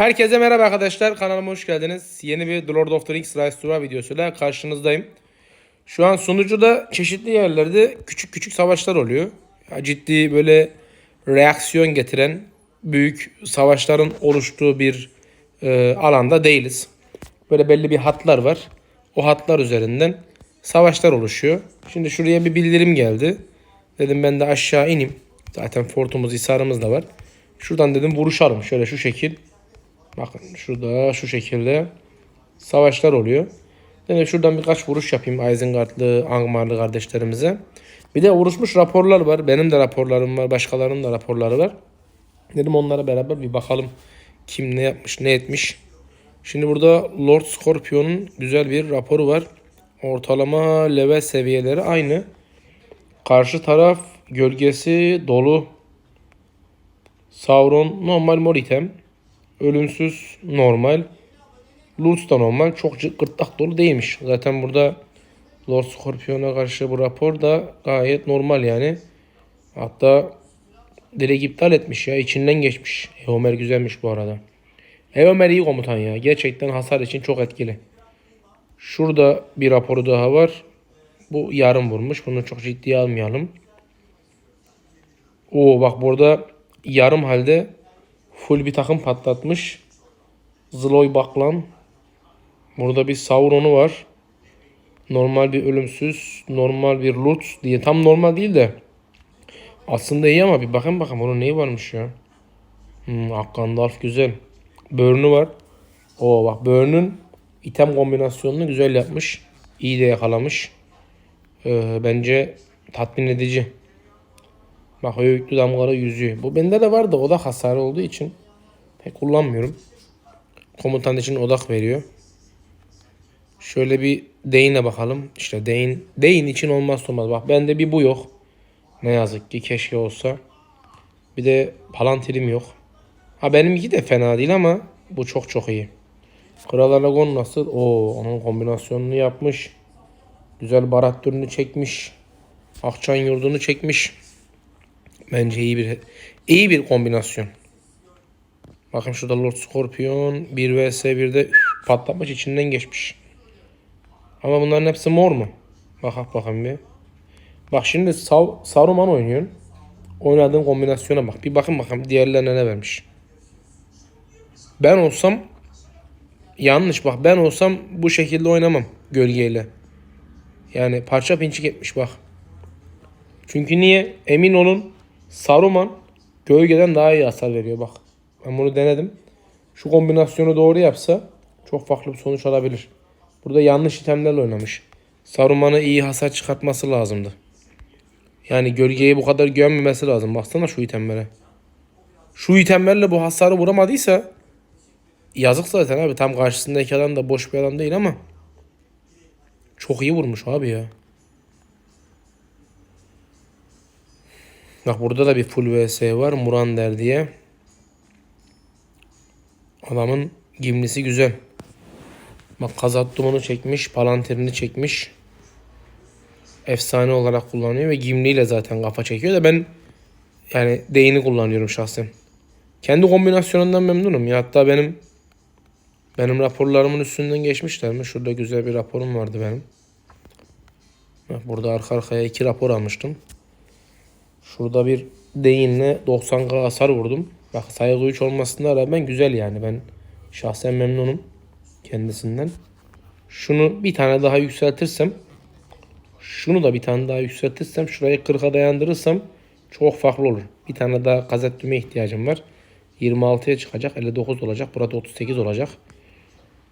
Herkese merhaba arkadaşlar. Kanalıma hoş geldiniz. Yeni bir The Lord of the Rings Rise to War videosuyla karşınızdayım. Şu an sunucuda çeşitli yerlerde küçük küçük savaşlar oluyor. Ciddi böyle reaksiyon getiren büyük savaşların oluştuğu bir e, alanda değiliz. Böyle belli bir hatlar var. O hatlar üzerinden savaşlar oluşuyor. Şimdi şuraya bir bildirim geldi. Dedim ben de aşağı ineyim. Zaten fortumuz, hisarımız da var. Şuradan dedim vuruşalım. Şöyle şu şekil. Bakın şurada şu şekilde savaşlar oluyor. Dedim şuradan birkaç vuruş yapayım Isengardlı, Angmarlı kardeşlerimize. Bir de vuruşmuş raporlar var. Benim de raporlarım var. Başkalarının da raporları var. Dedim onlara beraber bir bakalım. Kim ne yapmış, ne etmiş. Şimdi burada Lord Scorpion'un güzel bir raporu var. Ortalama level seviyeleri aynı. Karşı taraf gölgesi dolu. Sauron normal mor item. Ölümsüz normal. Lutz da normal. Çok gırtlak dolu değilmiş. Zaten burada Lord Scorpion'a karşı bu rapor da gayet normal yani. Hatta direkt iptal etmiş ya. içinden geçmiş. Eomer güzelmiş bu arada. Eomer iyi komutan ya. Gerçekten hasar için çok etkili. Şurada bir raporu daha var. Bu yarım vurmuş. Bunu çok ciddiye almayalım. Oo bak burada yarım halde full bir takım patlatmış. Zloy Baklan. Burada bir Sauron'u var. Normal bir ölümsüz, normal bir Lutz diye. Tam normal değil de. Aslında iyi ama bir bakın bakın onun neyi varmış ya. Hmm, Akkandalf güzel. Börnü var. Oo bak Börn'ün item kombinasyonunu güzel yapmış. İyi de yakalamış. Ee, bence tatmin edici. Bak o yüklü damgaları yüzüyor. Bu bende de var da odak hasarı olduğu için pek kullanmıyorum. Komutan için odak veriyor. Şöyle bir Dane'e bakalım. İşte Dane, Dane için olmaz olmaz. Bak bende bir bu yok. Ne yazık ki keşke olsa. Bir de Palantirim yok. Ha benimki de fena değil ama bu çok çok iyi. Kral Aragon nasıl? Oo onun kombinasyonunu yapmış. Güzel barat türünü çekmiş. Akçan yurdunu çekmiş. Bence iyi bir iyi bir kombinasyon. Bakın şurada Lord Scorpion 1 vs 1'de üf, patlatmış içinden geçmiş. Ama bunların hepsi mor mu? Bak bakalım bir. Bak şimdi Saruman oynuyorsun. Oynadığın kombinasyona bak. Bir bakın bakalım diğerlerine ne vermiş. Ben olsam yanlış bak ben olsam bu şekilde oynamam gölgeyle. Yani parça pinçik etmiş bak. Çünkü niye? Emin olun Saruman gölgeden daha iyi hasar veriyor bak. Ben bunu denedim. Şu kombinasyonu doğru yapsa çok farklı bir sonuç alabilir. Burada yanlış itemlerle oynamış. Saruman'a iyi hasar çıkartması lazımdı. Yani gölgeye bu kadar gömmemesi lazım. Baksana şu itemlere. Şu itemlerle bu hasarı vuramadıysa yazık zaten abi. Tam karşısındaki adam da boş bir adam değil ama çok iyi vurmuş abi ya. Bak burada da bir full vs var. Murander diye. Adamın gimlisi güzel. Bak kazat dumanı çekmiş. Palantirini çekmiş. Efsane olarak kullanıyor ve gimliyle zaten kafa çekiyor da ben yani değini kullanıyorum şahsen. Kendi kombinasyonundan memnunum ya. Hatta benim benim raporlarımın üstünden geçmişler mi? Şurada güzel bir raporum vardı benim. Burada arka arkaya iki rapor almıştım. Şurada bir değinle 90k hasar vurdum. Bak saygı 3 olmasına rağmen güzel yani. Ben şahsen memnunum kendisinden. Şunu bir tane daha yükseltirsem şunu da bir tane daha yükseltirsem şurayı 40'a dayandırırsam çok farklı olur. Bir tane daha gazet düğme ihtiyacım var. 26'ya çıkacak. 59 olacak. Burada 38 olacak.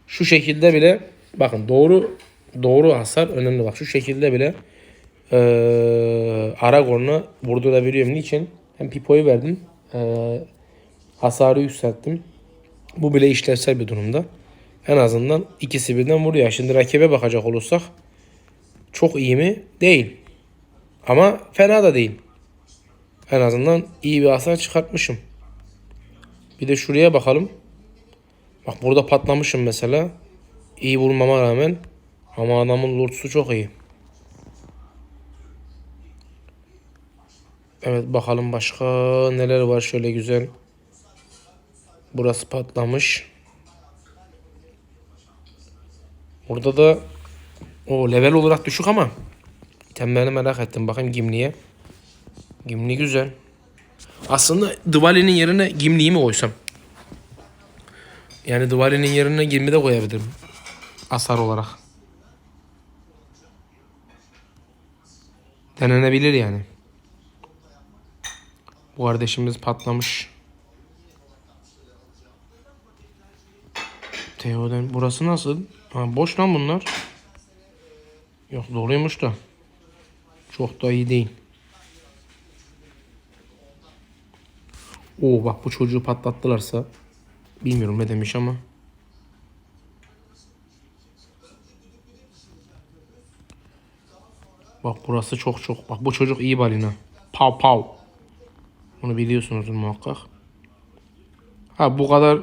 Şu şekilde bile bakın doğru doğru hasar önemli bak. Şu şekilde bile eee Aragorn'u vurdurabiliyorum. Niçin? Hem Pipo'yu verdim. eee, hasarı yükselttim. Bu bile işlevsel bir durumda. En azından ikisi birden vuruyor. Şimdi rakibe bakacak olursak çok iyi mi? Değil. Ama fena da değil. En azından iyi bir hasar çıkartmışım. Bir de şuraya bakalım. Bak burada patlamışım mesela. İyi vurmama rağmen. Ama adamın lordsu çok iyi. Evet bakalım başka neler var şöyle güzel. Burası patlamış. Burada da o level olarak düşük ama itemlerini merak ettim. Bakayım Gimli'ye. Gimli güzel. Aslında Dwali'nin yerine Gimli'yi mi koysam? Yani Dwali'nin yerine Gimli de koyabilirim. Asar olarak. Denenebilir yani. Bu kardeşimiz patlamış. Teoden burası nasıl? Ha, boş lan bunlar. Yok doluymuş da. Çok da iyi değil. Oo bak bu çocuğu patlattılarsa bilmiyorum ne demiş ama. Bak burası çok çok. Bak bu çocuk iyi balina. Pav pav. Bunu biliyorsunuzdur muhakkak. Ha bu kadar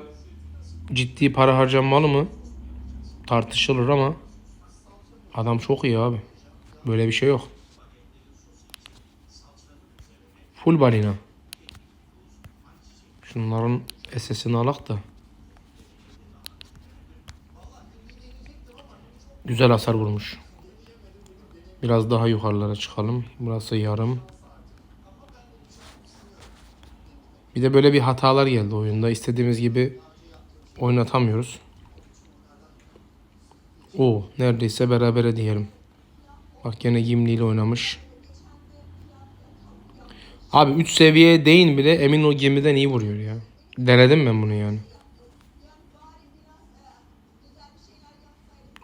ciddi para harcanmalı mı? Tartışılır ama adam çok iyi abi. Böyle bir şey yok. Full balina. Şunların SS'ini alak da. Güzel hasar vurmuş. Biraz daha yukarılara çıkalım. Burası yarım. Bir de böyle bir hatalar geldi oyunda. İstediğimiz gibi oynatamıyoruz. O neredeyse berabere diyelim. Bak gene Gimli ile oynamış. Abi 3 seviye değin bile emin o gemiden iyi vuruyor ya. Denedim ben bunu yani.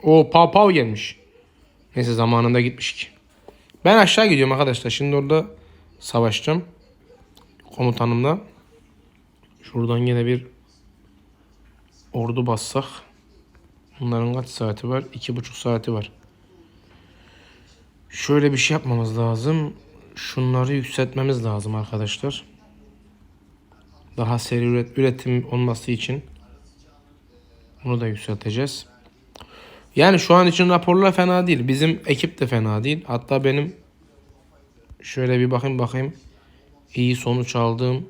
O pav pav gelmiş. Neyse zamanında gitmiş ki. Ben aşağı gidiyorum arkadaşlar. Şimdi orada savaşacağım. Komutanımla. Şuradan yine bir ordu bassak. Bunların kaç saati var? İki buçuk saati var. Şöyle bir şey yapmamız lazım. Şunları yükseltmemiz lazım arkadaşlar. Daha seri üret, üretim olması için. Bunu da yükselteceğiz. Yani şu an için raporlar fena değil. Bizim ekip de fena değil. Hatta benim şöyle bir bakayım bakayım. iyi sonuç aldığım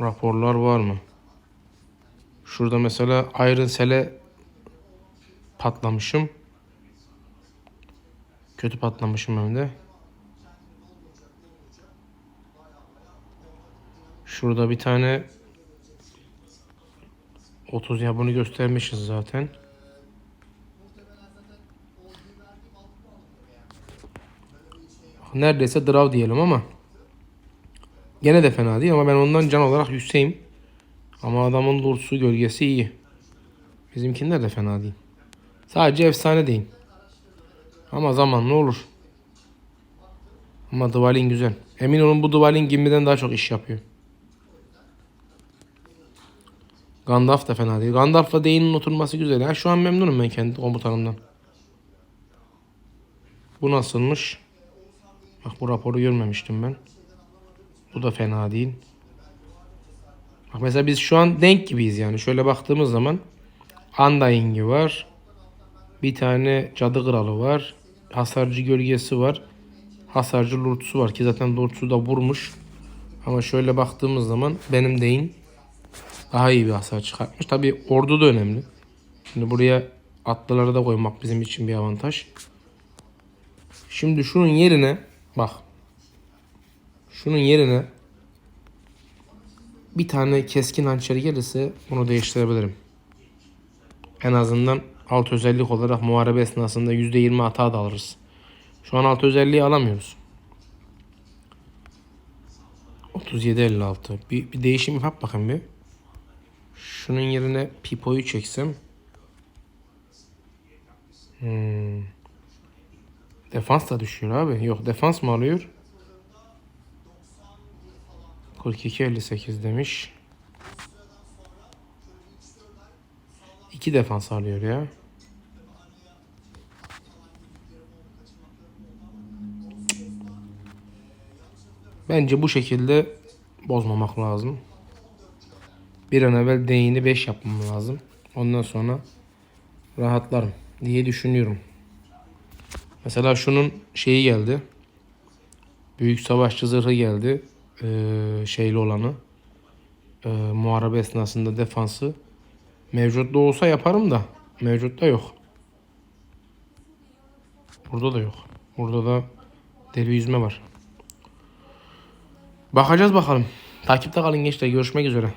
raporlar var mı? Şurada mesela Iron Cell'e patlamışım. Kötü patlamışım hem de. Şurada bir tane 30 ya bunu göstermişiz zaten. Neredeyse draw diyelim ama gene de fena değil ama ben ondan can olarak yükseğim. Ama adamın lursu gölgesi iyi. Bizimkiler de fena değil. Sadece efsane değil. Ama zamanla olur. Ama Dvalin güzel. Emin olun bu Dvalin Gimli'den daha çok iş yapıyor. Gandalf da fena değil. Gandalf'la Dane'in oturması güzel. Ya şu an memnunum ben kendi komutanımdan. Bu nasılmış? Bak bu raporu görmemiştim ben. Bu da fena değil. Bak mesela biz şu an denk gibiyiz yani. Şöyle baktığımız zaman Undying'i var. Bir tane cadı kralı var. Hasarcı gölgesi var. Hasarcı lurtsu var ki zaten lurtsu da vurmuş. Ama şöyle baktığımız zaman benim deyin daha iyi bir hasar çıkartmış. Tabi ordu da önemli. Şimdi buraya atlıları da koymak bizim için bir avantaj. Şimdi şunun yerine bak. Şunun yerine bir tane keskin hançer gelirse bunu değiştirebilirim. En azından alt özellik olarak muharebe esnasında %20 hata da alırız. Şu an alt özelliği alamıyoruz. 37-56. Bir, bir değişim yap bakayım bir. Şunun yerine Pipo'yu çeksem. Hmm. Defans da düşüyor abi. Yok defans mı alıyor? 42-58 demiş. İki defans alıyor ya. Bence bu şekilde bozmamak lazım. Bir an evvel değini 5 yapmam lazım. Ondan sonra rahatlarım diye düşünüyorum. Mesela şunun şeyi geldi. Büyük savaşçı zırhı geldi. Ee, şeyli olanı. e, muharebe esnasında defansı. Mevcut da olsa yaparım da mevcut da yok. Burada da yok. Burada da deri yüzme var. Bakacağız bakalım. Takipte kalın gençler. Görüşmek üzere.